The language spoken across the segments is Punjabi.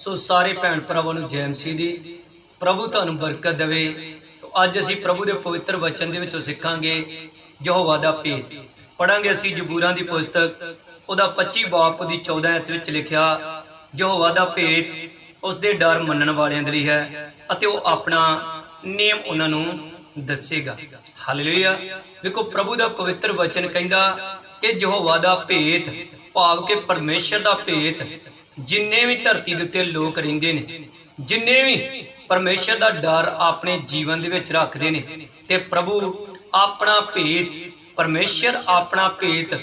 ਸੋ ਸਾਰੇ ਭੈਣ ਭਰਾਵਾਂ ਨੂੰ ਜੈ ਮਸੀਹ ਦੀ ਪ੍ਰਭੂ ਤੁਹਾਨੂੰ ਬਰਕਤ ਦੇਵੇ। ਤੋ ਅੱਜ ਅਸੀਂ ਪ੍ਰਭੂ ਦੇ ਪਵਿੱਤਰ ਵਚਨ ਦੇ ਵਿੱਚੋਂ ਸਿੱਖਾਂਗੇ ਯਹੋਵਾ ਦਾ ਭੇਤ ਪੜਾਂਗੇ ਅਸੀਂ ਜ਼ਬੂਰਾਂ ਦੀ ਪੁਸਤਕ, ਉਹਦਾ 25 ਬਾਪ ਦੀ 14 ਐਤ ਵਿੱਚ ਲਿਖਿਆ, ਯਹੋਵਾ ਦਾ ਭੇਤ ਉਸ ਦੇ ਡਰ ਮੰਨਣ ਵਾਲਿਆਂ ਦੇ ਲਈ ਹੈ ਅਤੇ ਉਹ ਆਪਣਾ ਨਿਯਮ ਉਹਨਾਂ ਨੂੰ ਦੱਸੇਗਾ। ਹਾਲੇਲੂਇਆ। ਵੇਖੋ, ਪ੍ਰਭੂ ਦਾ ਪਵਿੱਤਰ ਵਚਨ ਕਹਿੰਦਾ ਕਿ ਯਹੋਵਾ ਦਾ ਭੇਤ ਭਾਵ ਕਿ ਪਰਮੇਸ਼ਰ ਦਾ ਭੇਤ ਜਿੰਨੇ ਵੀ ਧਰਤੀ ਦੇ ਉੱਤੇ ਲੋਕ ਰਹਿੰਦੇ ਨੇ, ਜਿੰਨੇ ਵੀ ਪਰਮੇਸ਼ਰ ਦਾ ਡਰ ਆਪਣੇ ਜੀਵਨ ਦੇ ਵਿੱਚ ਰੱਖਦੇ ਨੇ ਤੇ ਪ੍ਰਭੂ ਆਪਣਾ ਭੇਤ, ਪਰਮੇਸ਼ਰ ਆਪਣਾ ਭੇਤ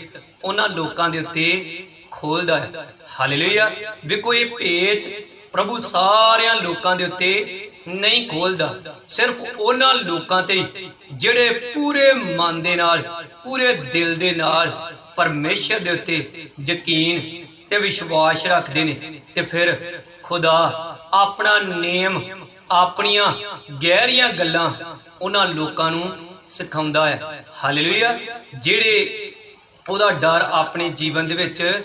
ਉਹਨਾਂ ਲੋਕਾਂ ਦੇ ਉੱਤੇ ਖੋਲਦਾ ਹੈ। ਹਾਲੇਲੂਇਆ ਵੇਖੋ ਇਹ ਭੇਤ ਪ੍ਰਭੂ ਸਾਰਿਆਂ ਲੋਕਾਂ ਦੇ ਉੱਤੇ ਨਹੀਂ ਖੋਲਦਾ, ਸਿਰਫ ਉਹਨਾਂ ਲੋਕਾਂ ਤੇ ਹੀ, ਜਿਹੜੇ ਪੂਰੇ ਮਨ ਦੇ ਨਾਲ, ਪੂਰੇ ਦਿਲ ਦੇ ਨਾਲ ਪਰਮੇਸ਼ਰ ਦੇ ਉੱਤੇ ਯਕੀਨ ਤੇ ਵਿਸ਼ਵਾਸ ਰੱਖਦੇ ਨੇ ਤੇ ਫਿਰ ਖੁਦਾ ਆਪਣਾ ਨੇਮ, ਆਪਣੀਆਂ ਗਹਿਰੀਆਂ ਗੱਲਾਂ ਉਹਨਾਂ ਲੋਕਾਂ ਨੂੰ ਸਿਖਾਉਂਦਾ ਹੈ। ਹਾਲੇਲੂਇਆ। ਜਿਹੜੇ ਉਹਦਾ ਡਰ ਆਪਣੇ ਜੀਵਨ ਦੇ ਵਿੱਚ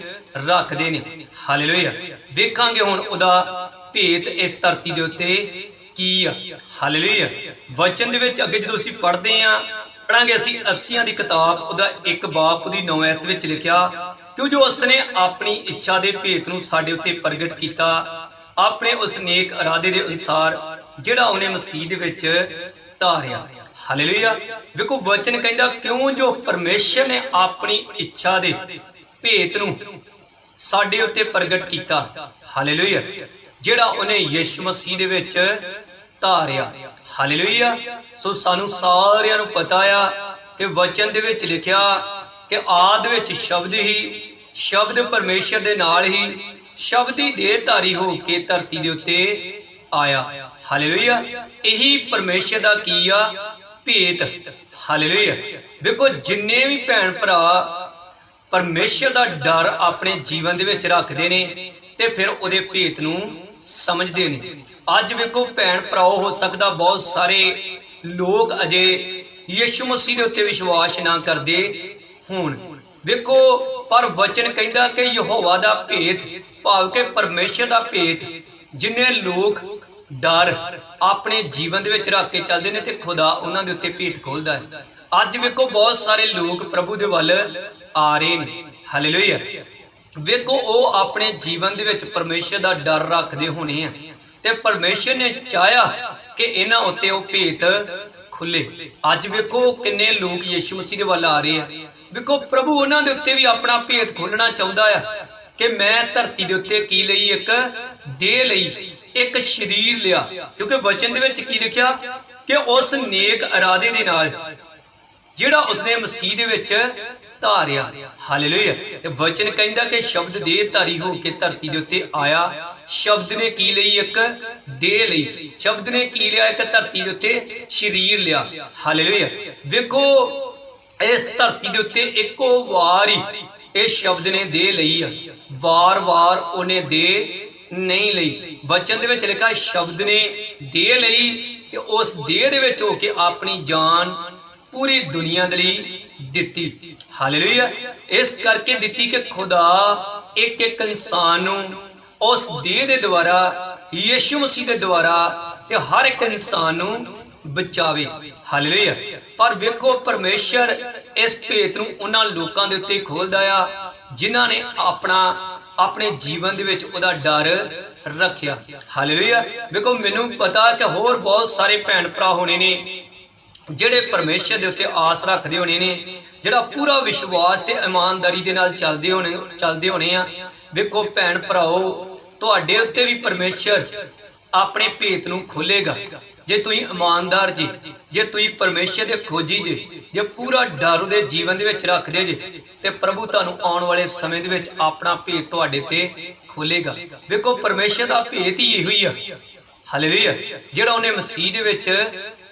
ਰੱਖਦੇ ਨੇ। ਹਾਲੇਲੂਇਆ। ਵੇਖਾਂਗੇ ਹੁਣ ਉਹਦਾ ਭੇਤ ਇਸ ਧਰਤੀ ਦੇ ਉੱਤੇ ਕੀ ਆ। ਹਾਲੇਲੂਇਆ। ਵਚਨ ਦੇ ਵਿੱਚ ਅੱਗੇ ਜਦੋਂ ਅਸੀਂ ਪੜ੍ਹਦੇ ਆਂ ਪੜਾਂਗੇ ਅਸੀਂ ਅਫਸੀਆਂ ਦੀ ਕਿਤਾਬ, ਉਹਦਾ ਇੱਕ ਬਾਪ ਦੀ 9 ਵਿੱਚ ਲਿਖਿਆ ਕਿਉਂ ਜੋ ਉਸਨੇ ਆਪਣੀ ਇੱਛਾ ਦੇ ਭੇਤ ਨੂੰ ਸਾਡੇ ਉੱਤੇ ਪ੍ਰਗਟ ਕੀਤਾ, ਆਪਣੇ ਉਸ ਨੇਕ ਇਰਾਦੇ ਦੇ ਅਨੁਸਾਰ ਜਿਹੜਾ ਉਹਨੇ ਮਸੀਹ ਦੇ ਵਿੱਚ ਧਾਰਿਆ। ਹਾਲੇਲੂਇਆ। ਵੇਖੋ, ਵਚਨ ਕਹਿੰਦਾ, ਕਿਉਂ ਜੋ ਪਰਮੇਸ਼ਰ ਨੇ ਆਪਣੀ ਇੱਛਾ ਦੇ ਭੇਤ ਨੂੰ ਸਾਡੇ ਉੱਤੇ ਪ੍ਰਗਟ ਕੀਤਾ। ਹਾਲੇਲੂਇਆ। ਜਿਹੜਾ ਉਹਨੇ ਯਿਸੂ ਮਸੀਹ ਦੇ ਵਿੱਚ ਧਾਰਿਆ। ਹਾਲੇਲੂਇਆ। ਸੋ ਸਾਨੂੰ ਸਾਰਿਆਂ ਨੂੰ ਪਤਾ ਆ ਕਿ ਵਚਨ ਦੇ ਵਿੱਚ ਲਿਖਿਆ ਕਿ ਆਦ ਵਿੱਚ ਸ਼ਬਦ ਹੀ, ਸ਼ਬਦ ਪਰਮੇਸ਼ਰ ਦੇ ਨਾਲ ਹੀ, ਸ਼ਬਦ ਹੀ ਦੇਹਧਾਰੀ ਹੋ ਕੇ ਧਰਤੀ ਦੇ ਉੱਤੇ ਆਇਆ। ਹਾਲੇਲੂਇਆ ਇਹੀ ਪਰਮੇਸ਼ਰ ਦਾ ਕੀ ਆ? ਭੇਤ। ਹਾਲੇਲੂਇਆ ਵੇਖੋ, ਜਿੰਨੇ ਵੀ ਭੈਣ ਭਰਾ ਪਰਮੇਸ਼ਰ ਦਾ ਡਰ ਆਪਣੇ ਜੀਵਨ ਦੇ ਵਿੱਚ ਰੱਖਦੇ ਨੇ ਤੇ ਫਿਰ ਉਹਦੇ ਭੇਤ ਨੂੰ ਸਮਝਦੇ ਨੇ। ਅੱਜ ਵੇਖੋ, ਭੈਣ ਭਰਾਓ, ਹੋ ਸਕਦਾ ਬਹੁਤ ਸਾਰੇ ਲੋਕ ਅਜੇ ਯਿਸੂ ਮਸੀਹ ਦੇ ਉੱਤੇ ਵਿਸ਼ਵਾਸ ਨਾ ਕਰਦੇ ਹੋਣ। ਵੇਖੋ ਪਰ ਵਚਨ ਕਹਿੰਦਾ ਕਿ ਯਹੋਵਾ ਦਾ ਭੇਤ ਭਾਵ ਕਿ ਪਰਮੇਸ਼ਰ ਦਾ ਭੇਤ, ਜਿੰਨੇ ਲੋਕ ਡਰ ਆਪਣੇ ਜੀਵਨ ਦੇ ਵਿੱਚ ਰੱਖ ਕੇ ਚੱਲਦੇ ਨੇ ਤੇ ਖੁਦਾ ਉਹਨਾਂ ਦੇ ਉੱਤੇ ਭੇਤ ਖੋਲਦਾ ਹੈ। ਅੱਜ ਵੇਖੋ, ਬਹੁਤ ਸਾਰੇ ਲੋਕ ਪ੍ਰਭੂ ਦੇ ਵੱਲ ਆ ਰਹੇ ਨੇ। ਹਾਲੇਲੂਇਆ ਵੇਖੋ, ਉਹ ਆਪਣੇ ਜੀਵਨ ਦੇ ਵਿੱਚ ਪਰਮੇਸ਼ਰ ਦਾ ਡਰ ਰੱਖਦੇ ਹੋਣੇ ਆ। ਤੇ ਪਰਮੇਸ਼ਰ ਨੇ ਚਾਹਿਆ ਕਿ ਇਹਨਾਂ ਉੱਤੇ ਉਹ ਭੇਤ ਖੁੱਲੇ। ਅੱਜ ਵੇਖੋ, ਕਿੰਨੇ ਲੋਕ ਯਿਸੂ ਮਸੀਹ ਦੇ ਵੱਲ ਆ ਰਹੇ ਆ। ਵੇਖੋ ਪ੍ਰਭੂ ਉਹਨਾਂ ਦੇ ਉੱਤੇ ਵੀ ਆਪਣਾ ਭੇਦ ਖੋਲਣਾ ਚਾਹੁੰਦਾ ਆ ਕਿ ਮੈਂ ਧਰਤੀ ਦੇ ਉੱਤੇ ਕੀ ਲਈ ਇੱਕ ਦੇਹ ਲਈ, ਇੱਕ ਸਰੀਰ ਲਿਆ। ਕਿਉਂਕਿ ਵਚਨ ਦੇ ਵਿੱਚ ਕੀ ਲਿਖਿਆ? ਕਿ ਉਸ ਨੇਕ ਇਰਾਦੇ ਦੇ ਨਾਲ ਜਿਹੜਾ ਉਸਨੇ ਮਸੀਹ ਦੇ ਵਿੱਚ ਧਾਰਿਆ। ਹਾਲੇਲੂਇਆ ਤੇ ਵਚਨ ਕਹਿੰਦਾ ਕਿ ਸ਼ਬਦ ਦੇ ਧਾਰੀ ਹੋ ਕੇ ਧਰਤੀ ਦੇ ਉੱਤੇ ਆਇਆ। ਸ਼ਬਦ ਨੇ ਕੀ ਲਈ? ਇੱਕ ਦੇ ਲਈ। ਸ਼ਬਦ ਨੇ ਕੀ ਲਿਆ? ਇੱਕ ਧਰਤੀ ਦੇ ਉੱਤੇ ਸਰੀਰ ਲਿਆ। ਹਾਲੇਲੂਇਆ ਵੇਖੋ ਇਸ ਧਰਤੀ ਦੇ ਉੱਤੇ ਇੱਕੋ ਵਾਰ ਹੀ ਇਹ ਸ਼ਬਦ ਨੇ ਦੇਹ ਲਈ ਆ। ਵਾਰ-ਵਾਰ ਉਹਨੇ ਦੇਹ ਨਹੀਂ ਲਈ। ਵਚਨ ਦੇ ਵਿੱਚ ਲਿਖਾ ਸ਼ਬਦ ਨੇ ਦੇਹ ਲਈ ਤੇ ਉਸ ਦੇਹ ਦੇ ਵਿੱਚ ਹੋ ਕੇ ਆਪਣੀ ਜਾਨ ਪੂਰੀ ਦੁਨੀਆ ਦੇ ਲਈ ਦਿੱਤੀ। ਹਾਲੇਲੂਇਆ। ਇਸ ਕਰਕੇ ਦਿੱਤੀ ਕਿ ਖੁਦਾ ਇੱਕ ਇੱਕ ਇਨਸਾਨ ਨੂੰ ਉਸ ਦੇਹ ਦੇ ਦੁਆਰਾ, ਯਿਸੂ ਮਸੀਹ ਦੇ ਦੁਆਰਾ ਤੇ ਹਰ ਇੱਕ ਇਨਸਾਨ ਨੂੰ ਬਚਾਵੇ। ਹਾਲੇਲੂਇਆ। ਪਰ ਵੇਖੋ ਪਰਮੇਸ਼ਰ ਇਸ ਭੇਤ ਨੂੰ ਉਹਨਾਂ ਲੋਕਾਂ ਦੇ ਉੱਤੇ ਖੋਲਦਾ ਆ, ਜਿਨ੍ਹਾਂ ਨੇ ਆਪਣਾ, ਆਪਣੇ ਜੀਵਨ ਦੇ ਵਿੱਚ ਉਹਦਾ ਡਰ ਰੱਖਿਆ। ਹਾਲੇਲੂਇਆ ਵੇਖੋ, ਮੈਨੂੰ ਪਤਾ ਕਿ ਹੋਰ ਬਹੁਤ ਸਾਰੇ ਭੈਣ ਭਰਾ ਹੋਣੇ ਨੇ, ਜਿਹੜੇ ਪਰਮੇਸ਼ਰ ਦੇ ਉੱਤੇ ਆਸ ਰੱਖਦੇ ਹੋਣੇ ਨੇ, ਜਿਹੜਾ ਪੂਰਾ ਵਿਸ਼ਵਾਸ ਤੇ ਇਮਾਨਦਾਰੀ ਦੇ ਨਾਲ ਚੱਲਦੇ ਹੋਣੇ ਚੱਲਦੇ ਹੋਣੇ ਆ। ਵੇਖੋ, ਭੈਣ ਭਰਾਓ, ਤੁਹਾਡੇ ਉੱਤੇ ਵੀ ਪਰਮੇਸ਼ਰ ਆਪਣੇ ਭੇਤ ਨੂੰ ਖੋਲੇਗਾ। ਜੇ ਤੁਸੀਂ ਇਮਾਨਦਾਰ ਜੀ, ਜੇ ਤੁਸੀਂ ਪਰਮੇਸ਼ਰ ਦੇ ਖੋਜੀ ਜੀ, ਜੇ ਪੂਰਾ ਡਰ ਉਹਦੇ ਜੀਵਨ ਦੇ ਵਿੱਚ ਰੱਖਦੇ ਜੇ, ਤੇ ਪ੍ਰਭੂ ਤੁਹਾਨੂੰ ਆਉਣ ਵਾਲੇ ਸਮੇਂ ਦੇ ਵਿੱਚ ਆਪਣਾ ਭੇਤ ਤੁਹਾਡੇ ਤੇ ਖੋਲੇਗਾ। ਵੇਖੋ, ਪਰਮੇਸ਼ਰ ਦਾ ਭੇਤ ਹੀ ਇਹੋ ਹੀ ਆ। ਹਾਲੇਲੂਇਆ ਜਿਹੜਾ ਉਹਨੇ ਮਸੀਹ ਦੇ ਵਿੱਚ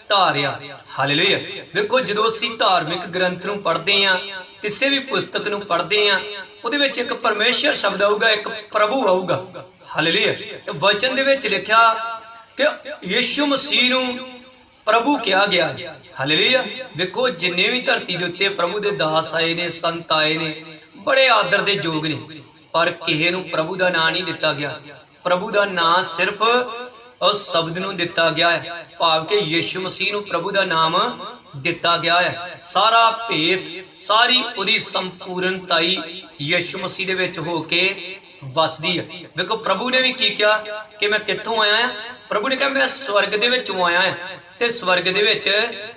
ਧਾਰਿਆ। ਹਾਲੇਲੂਇਆ ਵੇਖੋ, ਜਦੋਂ ਅਸੀਂ ਧਾਰਮਿਕ ਗ੍ਰੰਥ ਨੂੰ ਪੜ੍ਹਦੇ ਆਂ ਕਿਸੇ ਵੀ ਪੁਸਤਕ ਨੂੰ ਪੜ੍ਹਦੇ ਆਂ ਉਹਦੇ ਵਿੱਚ ਇੱਕ ਪਰਮੇਸ਼ਰ ਸ਼ਬਦ ਆਊਗਾ, ਇੱਕ ਪ੍ਰਭੂ ਆਊਗਾ। ਹਾਲੇਲੂਇਆ ਤੇ ਵਚਨ ਦੇ ਵਿੱਚ ਲਿਖਿਆ ਕਿ ਯਿਸੂ ਮਸੀਹ ਨੂੰ ਪ੍ਰਭੂ ਕਿਹਾ ਗਿਆ। ਹਾਲੇਲੂਇਆ। ਵੇਖੋ, ਜਿੰਨੇ ਵੀ ਧਰਤੀ ਦੇ ਉੱਤੇ ਪ੍ਰਭੂ ਦੇ ਦਾਸ ਆਏ ਨੇ, ਸੰਤ ਆਏ ਨੇ, ਬੜੇ ਆਦਰ ਦੇ ਯੋਗ ਨੇ। ਪਰ ਕਿਸੇ ਨੂੰ ਪ੍ਰਭੂ ਦਾ ਨਾਂ ਨਹੀਂ ਦਿੱਤਾ ਗਿਆ। ਪ੍ਰਭੂ ਦਾ ਨਾਮ ਸਿਰਫ ਉਸ ਸ਼ਬਦ ਨੂੰ ਦਿੱਤਾ ਗਿਆ ਹੈ। ਭਾਵ ਕਿ ਯੀਸ਼ੂ ਮਸੀਹ ਨੂੰ ਪ੍ਰਭੂ ਦਾ ਨਾਮ ਦਿੱਤਾ ਗਿਆ ਹੈ। ਸਾਰਾ ਭੇਤ, ਸਾਰੀ ਉਹਦੀ ਸੰਪੂਰਨਤਾਈ ਯੀਸ਼ੂ ਮਸੀਹ ਦੇ ਵਿੱਚ ਹੋ ਕੇ ਵਸਦੀ ਹੈ ਵੇਖੋ, ਪ੍ਰਭੂ ਨੇ ਵੀ ਕੀ ਕਿਹਾ ਕਿ ਮੈਂ ਕਿੱਥੋਂ ਆਇਆ ਹਾਂ ਪ੍ਰਭੂ ਨੇ ਕਿਹਾ, ਮੈਂ ਸਵਰਗ ਦੇ ਵਿੱਚੋਂ ਆਇਆ ਹਾਂ ਤੇ ਸਵਰਗ ਦੇ ਵਿੱਚ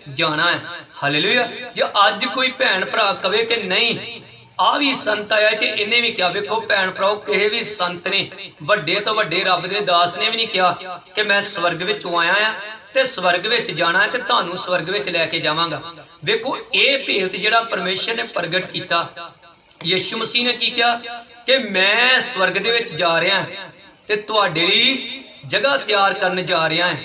ਜਾਣਾ ਹੈ ਹਾਲੇਲੂਇਆ ਜੇ ਅੱਜ ਕੋਈ ਭੈਣ ਭਰਾ ਕਵੇ ਕਿ ਨਹੀਂ, ਆ ਵੀ ਸੰਤ ਆਇਆ ਤੇ ਇਹਨੇ ਵੀ ਕਿਹਾ, ਵੇਖੋ ਭੈਣ ਭਰਾਓ, ਕਿਸੇ ਵੀ ਸੰਤ ਨੇ, ਵੱਡੇ ਤੋਂ ਵੱਡੇ ਰੱਬ ਦੇ ਦਾਸ ਨੇ ਵੀ ਨਹੀਂ ਕਿਹਾ ਕਿ ਮੈਂ ਸਵਰਗ ਵਿੱਚੋਂ ਆਇਆ ਆ ਤੇ ਸਵਰਗ ਵਿੱਚ ਜਾਣਾ ਹੈ ਤੇ ਤੁਹਾਨੂੰ ਸਵਰਗ ਵਿੱਚ ਲੈ ਕੇ ਜਾਵਾਂਗਾ। ਵੇਖੋ, ਇਹ ਭੇਤ ਜਿਹੜਾ ਪਰਮੇਸ਼ਰ ਨੇ ਪ੍ਰਗਟ ਕੀਤਾ, ਯਿਸੂ ਮਸੀਹ ਨੇ ਕੀ ਕਿਹਾ? ਕਿ ਮੈਂ ਸਵਰਗ ਦੇ ਵਿੱਚ ਜਾ ਰਿਹਾ ਤੇ ਤੁਹਾਡੇ ਲਈ ਜਗ੍ਹਾ ਤਿਆਰ ਕਰਨ ਜਾ ਰਿਹਾ ਹਾਂ।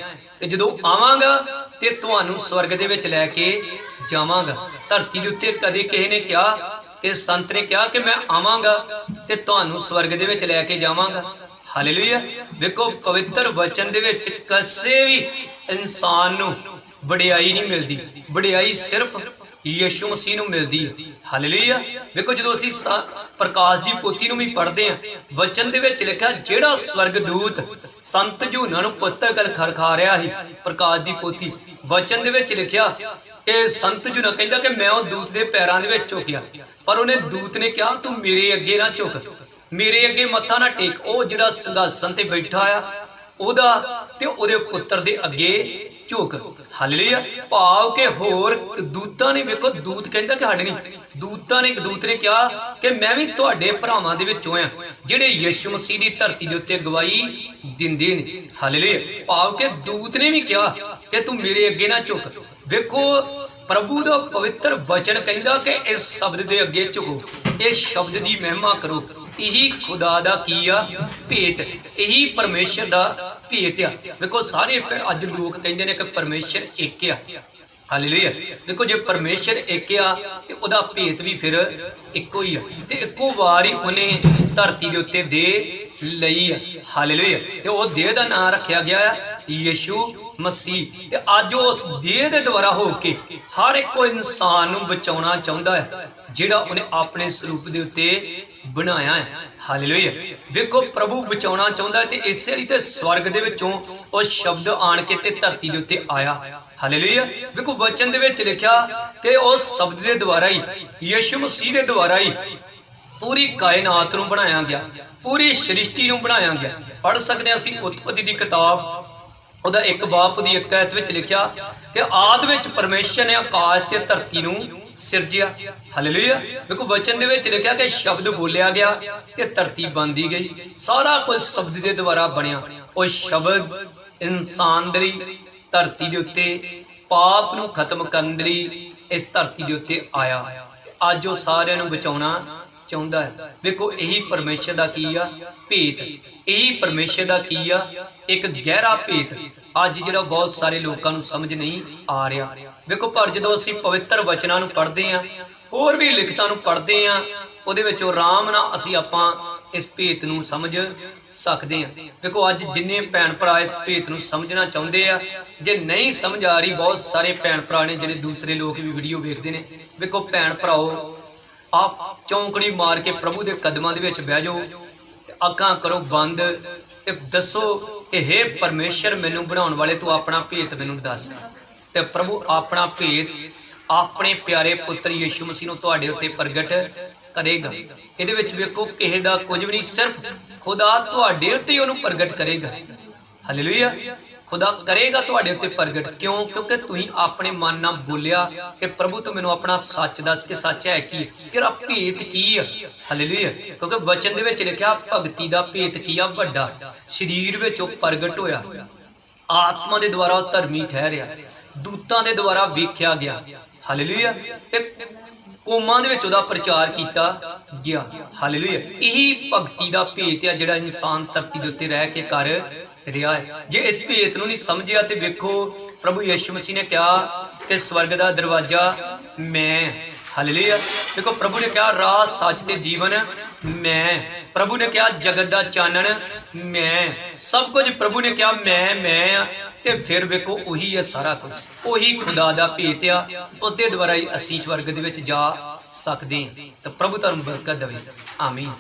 ਤੇ ਜਦੋਂ ਆਵਾਂਗਾ ਤੇ ਤੁਹਾਨੂੰ ਸਵਰਗ ਦੇ ਵਿੱਚ ਲੈ ਕੇ ਜਾਵਾਂਗਾ। ਧਰਤੀ ਦੇ ਉੱਤੇ ਕਦੇ ਕਿਸੇ ਨੇ ਕਿਹਾ ਕਿ ਸੰਤ ਨੇ ਕਿਹਾ ਕਿ ਮੈਂ ਆਵਾਂਗਾ ਤੇ ਤੁਹਾਨੂੰ ਸਵਰਗ ਦੇ ਵਿੱਚ ਲੈ ਕੇ ਜਾਵਾਂਗਾ। ਹਾਲੇਲੂਇਆ। ਵੇਖੋ, ਪਵਿੱਤਰ ਵਚਨ ਦੇ ਵਿੱਚ ਕਿਸੇ ਵੀ ਇਨਸਾਨ ਨੂੰ ਵਡਿਆਈ ਨਹੀਂ ਮਿਲਦੀ। ਵਡਿਆਈ ਸਿਰਫ ਯਿਸੂ ਮਸੀਹ ਨੂੰ ਮਿਲਦੀ ਹੈ ਹਾਲੇਲੂਇਆ। ਵੇਖੋ ਜਦੋਂ ਅਸੀਂ ਪ੍ਰਕਾਸ਼ ਦੀ ਪੋਥੀ ਨੂੰ ਵੀ ਪੜ੍ਹਦੇ ਹਾਂ ਵਚਨ ਦੇ ਵਿੱਚ ਲਿਖਿਆ, ਜਿਹੜਾ ਸਵਰਗਦੂਤ ਸੰਤ ਜੂਨਾ ਨੂੰ ਪੁਸਤਕ ਖਰਖਾ ਰਿਹਾ ਸੀ, ਪ੍ਰਕਾਸ਼ ਦੀ ਪੋਥੀ, ਵਚਨ ਦੇ ਵਿੱਚ ਲਿਖਿਆ ਕਿ ਸੰਤ ਜੂਨਾ ਕਹਿੰਦਾ ਕਿ ਮੈਂ ਉਹ ਦੂਤ ਦੇ ਪੈਰਾਂ ਦੇ ਵਿੱਚ ਝੁਕਿਆ। ਪਰ ਉਹਨੇ ਦੂਤ ਨੇ ਕਿਹਾ, ਤੂੰ ਮੇਰੇ ਅੱਗੇ ਨਾ ਝੁਕ। ਮੇਰੇ ਅੱਗੇ ਮੱਥਾ ਨਾ ਟੇਕ। ਉਹ ਜਿਹੜਾ ਸਿੰਘਾਸਨ ਤੇ ਬੈਠਾ ਆ, ਉਹਦਾ ਤੇ ਉਹਦੇ ਪੁੱਤਰ ਦੇ ਅੱਗੇ ਝੁਕ। ਹਾਲੇਲੂਇਆ। ਭਾਵ ਕਿ ਹੋਰ ਦੂਤਾਂ ਨੇ ਵੇਖੋ, ਦੂਤ ਕਹਿੰਦਾ ਕਿ ਸਾਡੇ ਨਹੀਂ। ਦੂਤਾਂ ਨੇ ਇੱਕ ਦੂਤ ਨੇ ਕਿਹਾ ਕਿ ਮੈਂ ਵੀ ਤੁਹਾਡੇ ਭਰਾਵਾਂ ਦੇ ਵਿੱਚੋਂ ਆ, ਜਿਹੜੇ ਯਿਸੂ ਮਸੀਹ ਦੀ ਧਰਤੀ ਦੇ ਉੱਤੇ ਗਵਾਹੀ ਦਿੰਦੇ ਨੇ। ਹਾਲੇਲੂਇਆ। ਭਾਵ ਕਿ ਦੂਤ ਨੇ ਵੀ ਕਿਹਾ ਕਿ ਤੂੰ ਮੇਰੇ ਅੱਗੇ ਨਾ ਝੁਕ। ਵੇਖੋ, ਪ੍ਰਭੂ ਦਾ ਪਵਿੱਤਰ ਵਚਨ ਕਹਿੰਦਾ ਕਿ ਇਸ ਸ਼ਬਦ ਦੇ ਅੱਗੇ ਝੁਕੋ। ਇਸ ਸ਼ਬਦ ਦੀ ਮਹਿਮਾ ਕਰੋ। ਇਹੀ ਖੁਦਾ ਦਾ ਕੀ ਆ? ਭੇਤ। ਇਹੀ ਪਰਮੇਸ਼ਰ ਦਾ ਭੇਤ ਆ। ਵੇਖੋ, ਸਾਰੇ ਅੱਜ ਲੋਕ ਕਹਿੰਦੇ ਨੇ ਕਿ ਪਰਮੇਸ਼ਰ ਇੱਕ ਆ। ਹਾਲੇਲੂਇਆ। ਦੇਖੋ ਜੇ ਪਰਮੇਸ਼ਰ ਇੱਕ ਆ, ਤੇ ਉਹਦਾ ਭੇਤ ਵੀ ਫਿਰ ਇੱਕੋ ਹੀ ਆ। ਤੇ ਇੱਕੋ ਵਾਰ ਹੀ ਉਹਨੇ ਧਰਤੀ ਦੇ ਉੱਤੇ ਦੇ ਲਈ ਆ। ਹਾਲੇਲੂਇਆ। ਤੇ ਉਹ ਦੇਹ ਦਾ ਨਾਮ ਰੱਖਿਆ ਗਿਆ ਆ, ਯਿਸੂ ਮਸੀਹ। ਤੇ ਅੱਜ ਉਸ ਦੇਹ ਦੇ ਦੁਆਰਾ ਹੋ ਕੇ ਹਰ ਇੱਕ ਇਨਸਾਨ ਨੂੰ ਬਚਾਉਣਾ ਚਾਹੁੰਦਾ ਹੈ, ਜਿਹੜਾ ਉਹਨੇ ਆਪਣੇ ਸਰੂਪ ਦੇ ਉੱਤੇ ਬਣਾਇਆ ਹੈ। ਹਾਲੇਲੂਇਆ। ਵੇਖੋ, ਪ੍ਰਭੂ ਬਚਾਉਣਾ ਚਾਹੁੰਦਾ ਤੇ ਇਸੇ ਲਈ ਤੇ ਸਵਰਗ ਦੇ ਵਿੱਚੋਂ ਉਹ ਸ਼ਬਦ ਆਣ ਕੇ ਤੇ ਧਰਤੀ ਦੇ ਉੱਤੇ ਆਇਆ। ਹਾਲੇਲੂਇਆ। ਵੇਖੋ, ਵਚਨ ਦੇ ਵਿੱਚ ਲਿਖਿਆ ਕਿ ਉਸ ਸ਼ਬਦ ਦੇ ਦੁਆਰਾ ਹੀ, ਯਿਸੂ ਮਸੀਹ ਦੇ ਦੁਆਰਾ ਹੀ ਪੂਰੀ ਕਾਇਨਾਤ ਨੂੰ ਬਣਾਇਆ ਗਿਆ। ਪੂਰੀ ਸ੍ਰਿਸ਼ਟੀ ਨੂੰ ਬਣਾਇਆ ਗਿਆ। ਪੜ ਸਕਦੇ ਹਾਂ ਅਸੀਂ ਉਤਪਤੀ ਦੀ ਕਿਤਾਬ। ਉਹਦਾ ਇੱਕ ਬਾਪ ਦੀ ਇੱਕ ਐਤ ਵਿੱਚ ਲਿਖਿਆ ਕਿ ਆਦ ਵਿੱਚ ਪਰਮੇਸ਼ਰ ਨੇ ਆਕਾਸ਼ ਤੇ ਧਰਤੀ ਨੂੰ ਸਿਰਜਿਆ ਹਾਲੇਲੂਇਆ ਵੇਖੋ, ਵਚਨ ਦੇ ਵਿੱਚ ਲਿਖਿਆ ਕਿ ਸ਼ਬਦ ਬੋਲਿਆ ਗਿਆ ਤੇ ਧਰਤੀ ਬੰਦੀ ਗਈ। ਸਾਰਾ ਕੁਝ ਸ਼ਬਦ ਦੇ ਦੁਆਰਾ ਬਣਿਆ। ਉਹ ਸ਼ਬਦ ਇਨਸਾਨ ਦੇ ਲਈ, ਧਰਤੀ ਦੇ ਉੱਤੇ, ਪਾਪ ਨੂੰ ਖਤਮ ਕਰਨ ਦੇ ਲਈ ਇਸ ਧਰਤੀ ਦੇ ਉੱਤੇ ਆਇਆ। ਅੱਜ ਉਹ ਸਾਰਿਆਂ ਨੂੰ ਬਚਾਉਣਾ ਚਾਹੁੰਦਾ ਹੈ। ਵੇਖੋ, ਇਹੀ ਪਰਮੇਸ਼ਰ ਦਾ ਕੀ ਆ? ਭੇਤ। ਇਹੀ ਪਰਮੇਸ਼ਰ ਦਾ ਕੀ ਆ? ਇੱਕ ਗਹਿਰਾ ਭੇਤ। ਅੱਜ ਜਿਹੜਾ ਬਹੁਤ ਸਾਰੇ ਲੋਕਾਂ ਨੂੰ ਸਮਝ ਨਹੀਂ ਆ ਰਿਹਾ। ਵੇਖੋ ਪਰ ਜਦੋਂ ਅਸੀਂ ਪਵਿੱਤਰ ਵਚਨਾਂ ਨੂੰ ਪੜ੍ਹਦੇ ਆਂ ਹੋਰ ਵੀ ਲਿਖਤਾਂ ਨੂੰ ਪੜ੍ਹਦੇ ਆਂ ਉਹਦੇ ਵਿੱਚੋਂ ਆਰਾਮ ਨਾਲ ਅਸੀਂ ਆਪਾਂ ਇਸ ਭੇਤ ਨੂੰ ਸਮਝ ਸਕਦੇ ਆਂ ਵੇਖੋ ਅੱਜ ਜਿੰਨੇ ਭੈਣ ਭਰਾ ਇਸ ਭੇਤ ਨੂੰ ਸਮਝਣਾ ਚਾਹੁੰਦੇ ਆ, ਜੇ ਨਹੀਂ ਸਮਝ ਆ ਰਹੀ, ਬਹੁਤ ਸਾਰੇ ਭੈਣ ਭਰਾ ਨੇ ਜਿਹੜੇ ਦੂਸਰੇ ਲੋਕ ਵੀ ਵੀਡੀਓ ਵੇਖਦੇ ਨੇ। ਵੇਖੋ ਭੈਣ ਭਰਾਓ ਆਪ ਚੌਂਕੜੀ ਮਾਰ ਕੇ ਪ੍ਰਭੂ ਦੇ ਕਦਮਾਂ ਦੇ ਵਿੱਚ ਬਹਿ ਜਾਓ, ਤੇ ਅੱਖਾਂ ਕਰੋ ਬੰਦ, ਤੇ ਦੱਸੋ ਕਿ हे ਪਰਮੇਸ਼ਰ, ਮੈਨੂੰ ਬਣਾਉਣ ਵਾਲੇ ਤੂੰ ਆਪਣਾ ਭੇਤ ਮੈਨੂੰ ਦੱਸ। ਤੇ ਪ੍ਰਭੂ ਆਪਣਾ ਭੇਤ, ਆਪਣੇ ਪਿਆਰੇ ਪੁੱਤਰ ਯਿਸੂ ਮਸੀਹ ਨੂੰ ਤੁਹਾਡੇ ਉੱਤੇ ਪ੍ਰਗਟ ਕਰੇਗਾ। ਇਹਦੇ ਵਿੱਚ ਵੇਖੋ, ਕਿਸੇ ਦਾ ਕੁਝ ਵੀ ਨਹੀਂ, ਸਿਰਫ ਖੁਦਾ ਤੁਹਾਡੇ ਉੱਤੇ ਹੀ ਉਹਨੂੰ ਪ੍ਰਗਟ ਕਰੇਗਾ। ਹਾਲੇਲੂਇਆ ਖੁਦਾ ਕਰੇਗਾ ਤੁਹਾਡੇ ਉੱਤੇ ਪ੍ਰਗਟ। ਕਿਉਂ? ਕਿਉਂਕਿ ਤੁਸੀਂ ਆਪਣੇ ਮਨ ਨਾਲ ਬੋਲਿਆ ਕਿ ਪ੍ਰਭੂ ਤੂੰ ਮੈਨੂੰ ਆਪਣਾ ਸੱਚ ਦੱਸ ਕਿ ਸੱਚ ਹੈ ਕੀ? ਤੇਰਾ ਭੇਤ ਕੀ ਆ? ਹਾਲੇਲੂਇਆ ਕਿਉਂਕਿ ਵਚਨ ਦੇ ਵਿੱਚ ਲਿਖਿਆ, ਭਗਤੀ ਦਾ ਭੇਤ ਕੀ ਆ? ਵੱਡਾ। ਸਰੀਰ ਵਿੱਚ ਉਹ ਪ੍ਰਗਟ ਹੋਇਆ। ਆਤਮਾ ਦੇ ਦੁਆਰਾ ਉਹ ਧਰਮੀ ਠਹਿਰਿਆ। ਦੂਤਾਂ ਦੇ ਦੁਆਰਾ ਵੇਖਿਆ ਗਿਆ। ਹਾਲੇਲੂਇਆ। ਤੇ ਕੋਮਾਂ ਦੇ ਵਿੱਚ ਉਹਦਾ ਪ੍ਰਚਾਰ ਕੀਤਾ ਗਿਆ। ਹਾਲੇਲੂਇਆ। ਇਹੀ ਭਗਤੀ ਦਾ ਭੇਤ ਆ ਜਿਹੜਾ ਇਨਸਾਨ ਧਰਤੀ ਦੇ ਉੱਤੇ ਰਹਿ ਕੇ ਕਰ ਰਿਹਾ ਹੈ। ਜੇ ਇਸ ਭੇਤ ਨੂੰ ਨਹੀਂ ਸਮਝਿਆ ਤੇ ਵੇਖੋ, ਪ੍ਰਭੂ ਯਿਸੂ ਮਸੀਹ ਨੇ ਕਿਹਾ ਕਿ ਸਵਰਗ ਦਾ ਦਰਵਾਜ਼ਾ ਮੈਂ ਹਾਲੇਲੂਇਆ। ਦੇਖੋ, ਪ੍ਰਭੂ ਨੇ ਕਿਹਾ, ਰਾਹ ਸੱਚ ਤੇ ਜੀਵਨ ਮੈਂ ਪ੍ਰਭੂ ਨੇ ਕਿਹਾ, ਜਗਤ ਦਾ ਚਾਨਣ ਮੈਂ ਸਭ ਕੁਝ ਪ੍ਰਭੂ ਨੇ ਕਿਹਾ, ਮੈਂ ਮੈਂ ਤੇ ਫਿਰ ਵੇਖੋ, ਉਹੀ ਹੈ ਸਾਰਾ ਕੁਝ। ਉਹੀ ਖੁਦਾ ਦਾ ਭੇਤ ਆ, ਉਹਦੇ ਦੁਆਰਾ ਹੀ ਅਸੀਂ ਸਵਰਗ ਦੇ ਵਿੱਚ ਜਾ ਸਕਦੇ ਹਾਂ। ਤਾਂ ਪ੍ਰਭੂ ਤੁਹਾਨੂੰ ਬਰਕਤ ਦੇਵੇ। ਆਮੀਨ।